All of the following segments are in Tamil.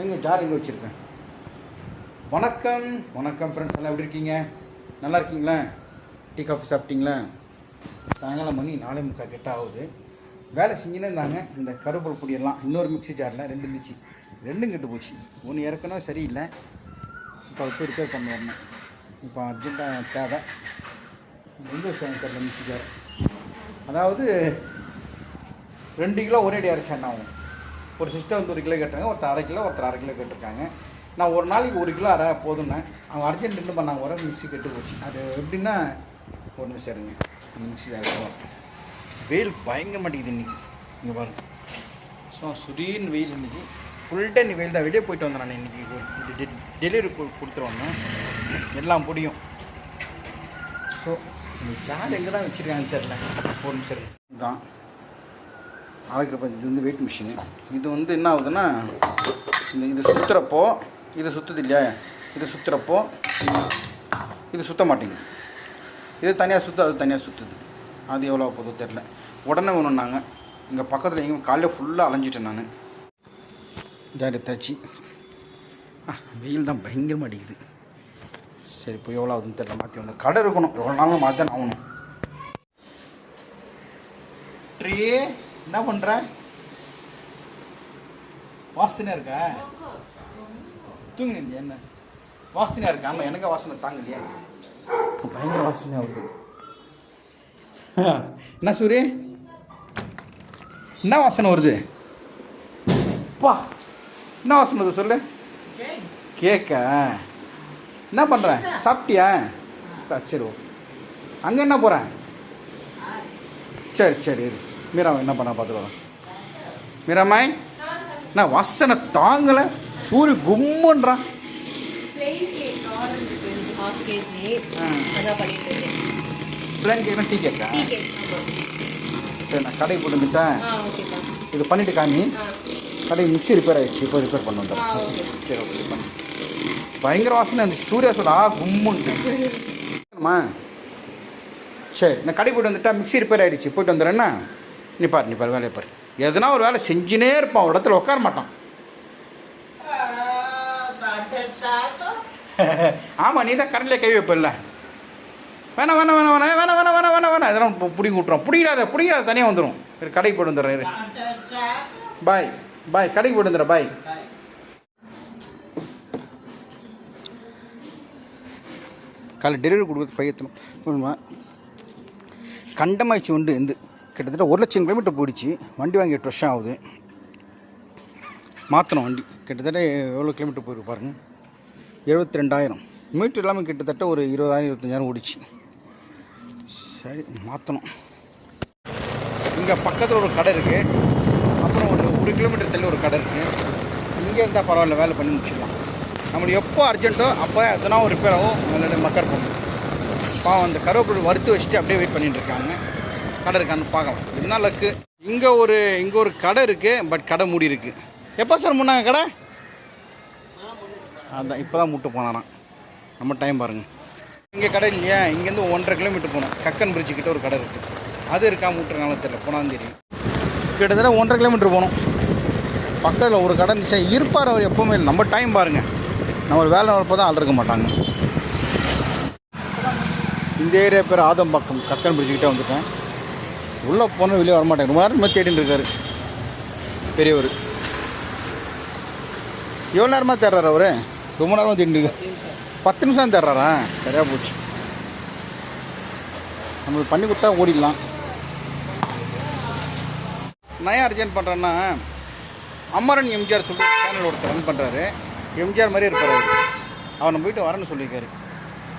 எங்கள் ஜார் எங்கே வச்சுருக்கேன்? வணக்கம். வணக்கம் ஃப்ரெண்ட்ஸ் எல்லாம் எப்படி இருக்கீங்க? நல்லா இருக்கீங்களா? டீ காஃபி சாப்பிட்டீங்களா? சாயங்காலம் மணி நாலே முக்கால் கிட்ட ஆகுது. வேலை செஞ்சுன்னு இருந்தாங்க. இந்த கருவேப்பிலை பொடியெல்லாம் இன்னொரு மிக்ஸி ஜாரில் ரெண்டு இருந்துச்சு. ரெண்டும் கெட்டு போச்சு. ஒன்று இறக்கணும் சரியில்லை. இப்போ அது போய் ரிப்பேர் பண்ண வரணும் இப்போ அர்ஜென்ட்டாக தேவை. எங்கே வச்சாங்க தெரியல மிக்ஸி ஜார் அதாவது ரெண்டு கிலோ ஒரே அடி அரைச்சா என்ன ஆகும். ஒரு சிஸ்டம் வந்து ஒரு கிலோ கேட்டாங்க ஒருத்தர் அரை கிலோ ஒருத்தர் அரை கிலோ கேட்டிருக்காங்க. நான் ஒரு நாளைக்கு ஒரு கிலோ அரை போதும்னேன் அவங்க அர்ஜென்ட் என்ன பண்ணாங்க வர மிக்ஸி கெட்டு போச்சு. அது எப்படின்னா ஒரு நிமிஷம் இருங்க. மிக்சி மிக்ஸி தான் வெயில் பயங்கர மாட்டேங்குது இன்றைக்கி இங்கே பாருங்க. ஸோ சுரீன் வெயில் இன்றைக்கி ஃபுல் டே வெயில் தான். வெளியே போயிட்டு வந்தேன் நான் இன்றைக்கி டெலிவரி கொடுத்துருவாங்க எல்லாம் முடியும். ஸோ இந்த ஜார் எங்கே தான் வச்சுருக்காங்கன்னு தெரில ஒரு நிமிஷம் தான் அரைக்கிறப்ப இது வந்து வெயிட் மிஷினு இது வந்து என்ன ஆகுதுன்னா இந்த இது சுற்றுறப்போ இது சுற்றுது இல்லையா? இது சுற்றுறப்போ இது சுத்த மாட்டேங்குது. இது தனியாக சுற்று அது தனியாக சுற்றுது அது எவ்வளோ போதோ தெரில உடனே ஒன்றுனாங்க இங்கே பக்கத்தில் எங்கேயும் காலையில் ஃபுல்லாக அலைஞ்சிட்டேன் நான். ஜாடி தச்சு ஆ வெயில் தான் பயங்கரமாக அடிக்குது. சரி இப்போ எவ்வளோ ஆகுதுன்னு தெரில மாற்றி ஒன்று கடை இருக்கணும். எவ்வளோ நாளும் மாற்றி தான் ஆகணும். ட்ரீ என்ன பண்ணுற வாசனை இருக்கா? தூங்கினது என்ன? வாசனையாக இருக்கா? ஆமாம் எனக்கு வாசனை தாங்கலையா. பயங்கர வாசனை வருது. என்ன சூரி? என்ன வாசனை வருது? பா என்ன வாசனை வருது சொல்லு. கேக்கா. என்ன பண்ணுற சாப்பிட்டியா? சரி, சரி ஓகே. அங்கே என்ன போகிறேன் சரி சரி இரு. மீரா என்ன பண்ண பார்த்துக்கலாம் மீராமாய் நான் வாசனை தாங்கலை சூரிய கும்முன்றான் பிளான் கேக்னா டீ கேக்கா சரி நான் கடை போட்டு வந்துட்டேன். இது பண்ணிட்டு காமி. கடை மிக்சி ரிப்பேர் ஆகிடுச்சு இப்போ ரிப்பேர் பண்ண வந்துடுறேன் சரி ஓகே பயங்கர வாசனை அந்த சூர்யா சொல்ல ஆ கும்முன்னு சரி நான் கடை போய்ட்டு வந்துட்டா மிக்சி ரிப்பேர் ஆகிடுச்சு போயிட்டு வந்துடுறேன்னா நீ பாரு நீ பாரு வேலையை பாரு. எதுனா ஒரு வேலை செஞ்சுனே இருப்பான் ஒரு இடத்துல உட்கார மாட்டான். ஆமாம் நீ தான் கரண்டில் கை வைப்பில்ல. வேணாம் வேணாம் வேணாம் வேணாம் வேணாம் வேணாம் வேணாம் வேணாம் வேணாம் இதெல்லாம் பிடிங்கி விட்றோம் பிடிக்காத பிடிக்காத தனியாக வந்துடும் கடைக்கு போயிட்டு வந்துடுறேன் பாய் பாய் கடைக்கு போயிட்டு வந்துடுறேன் பாய். காலை டெலிவரி கொடுக்குறது பையத்தணும் கண்டமாய்ச்சி உண்டு இந்த கிட்டத்தட்ட ஒரு லட்சம் கிலோமீட்டர் போயிடுச்சு. வண்டி வாங்கி எட்டு வருஷம் ஆகுது. மாற்றணும் வண்டி. கிட்டத்தட்ட எவ்வளோ கிலோமீட்டர் போயிருக்கு பாருங்க. எழுபத்தி ரெண்டாயிரம் மீட்டர் இல்லாமல் கிட்டத்தட்ட ஒரு இருபதாயிரம் இருபத்தஞ்சாயிரம் ஓடிச்சு. சரி மாற்றணும் இங்கே பக்கத்தில் ஒரு கடை இருக்குது அப்புறம் ஒரு ஒரு கிலோமீட்டர் தள்ளி ஒரு கடை இருக்குது இங்கே இருந்தால் பரவாயில்ல வேலை பண்ணி முடிச்சிடலாம். நம்மளுக்கு எப்போ அர்ஜென்ட்டோ அப்போ எதனா ஒரு ரிப்பேர் ஆகும். நல்ல மக்கள் போகும் பாவம் அந்த கருவேப்பிலை வறுத்து வச்சுட்டு அப்படியே வெயிட் பண்ணிகிட்டு இருக்காங்க. கடை இருக்கான்னு பார்க்கலாம். என்ன லக்கு? இங்கே ஒரு இங்கே ஒரு கடை இருக்குது பட் கடை மூடி இருக்குது எப்போ சார் முன்னாங்க கடை? அதான் இப்போ தான் முட்டு போனாராம் நம்ம டைம் பாருங்கள் இங்கே கடை இல்லையா? இங்கேருந்து ஒன்றரை கிலோமீட்டர் போனோம் கக்கன் பிரிட்ஜு கிட்ட ஒரு கடை இருக்குது அது இருக்கா மூட்டுருக்காங்களா தெரியல. போனால் தெரியும். கிட்டத்தட்ட ஒன்றரை கிலோமீட்டர் போகணும். பக்கத்தில் ஒரு கடை இருந்துச்சா. இருப்பார் அவர் எப்போவுமே இல்லை. நம்ம டைம் பாருங்கள் நம்ம வேலை வரப்போ தான் ஆள் இருக்க மாட்டாங்க. இந்த ஏரியா பேர் ஆதம்பாக்கம். கக்கன் பிரிட்ஜுக்கிட்டே வந்துட்டேன். உள்ளே போனால் வெளியே வரமாட்டேங்க ரொம்ப நேரம் தேடிட்டு இருக்காரு. பெரியவர். எவ்வளோ நேரமாக தேடுறாரு அவரு? ரொம்ப நேரமாக தேடிட்டு இருக்காரு. பத்து நிமிஷம் தேடுறாரா? சரியாக போச்சு. நம்மளுக்கு பண்ணி கொடுத்தா ஓடிடலாம். நான் ஏன் அர்ஜென்ட் பண்ணுறேன்னா அமரன் எம்ஜிஆர் சொல்லி சேனல் ஒருத்தர் ரன் பண்ணுறாரு எம்ஜிஆர் மாதிரியே இருப்பார் அவர். அவர் நம்ம போயிட்டு வரேன்னு சொல்லியிருக்காரு.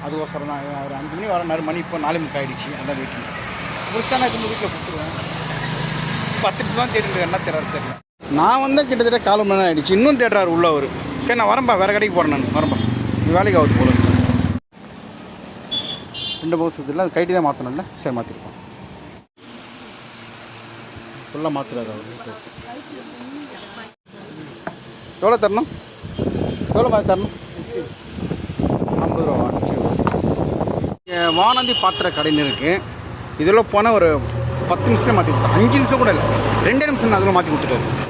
அதுக்கோசரம் நான் அவர் அஞ்சு மணி வரனாரு மணி இப்போ நாலு மணிக்கு ஆகிடுச்சு அதான் வீட்டில் முடிச்சா நான் திரும்ப வீட்டில் கொடுத்துருவேன். பத்து தான் தேடிட்டு என்ன தேடுறாரு தெரியல. நான் வந்தால் கிட்டத்தட்ட கால் மணி நேரம் இன்னும் தேடுறாரு உள்ள அவர். சரி நான் வரம்பா வேறு கடைக்கு போகிறேன் நான். வரம்பா நீ வேலைக்கு ஆகுது போகிறேன் ரெண்டு பவுஸ் இல்லை அது கைட்டி தான் மாற்றணும்ல சரி மாற்றிருப்போம் ஃபுல்லாக மாற்றுறாரு அவர். எவ்வளோ தரணும்? எவ்வளோ மாதிரி தரணும்? ஐம்பது ரூபா சரி வானந்தி பாத்திர கடைன்னு இருக்குது இதெல்லாம் போனால் ஒரு பத்து நிமிஷமே மாற்றி கொடுத்தேன் அஞ்சு நிமிஷம் கூட இல்லை. ரெண்டே நிமிஷம் அதில் மாற்றி கொடுத்துட்டாரு.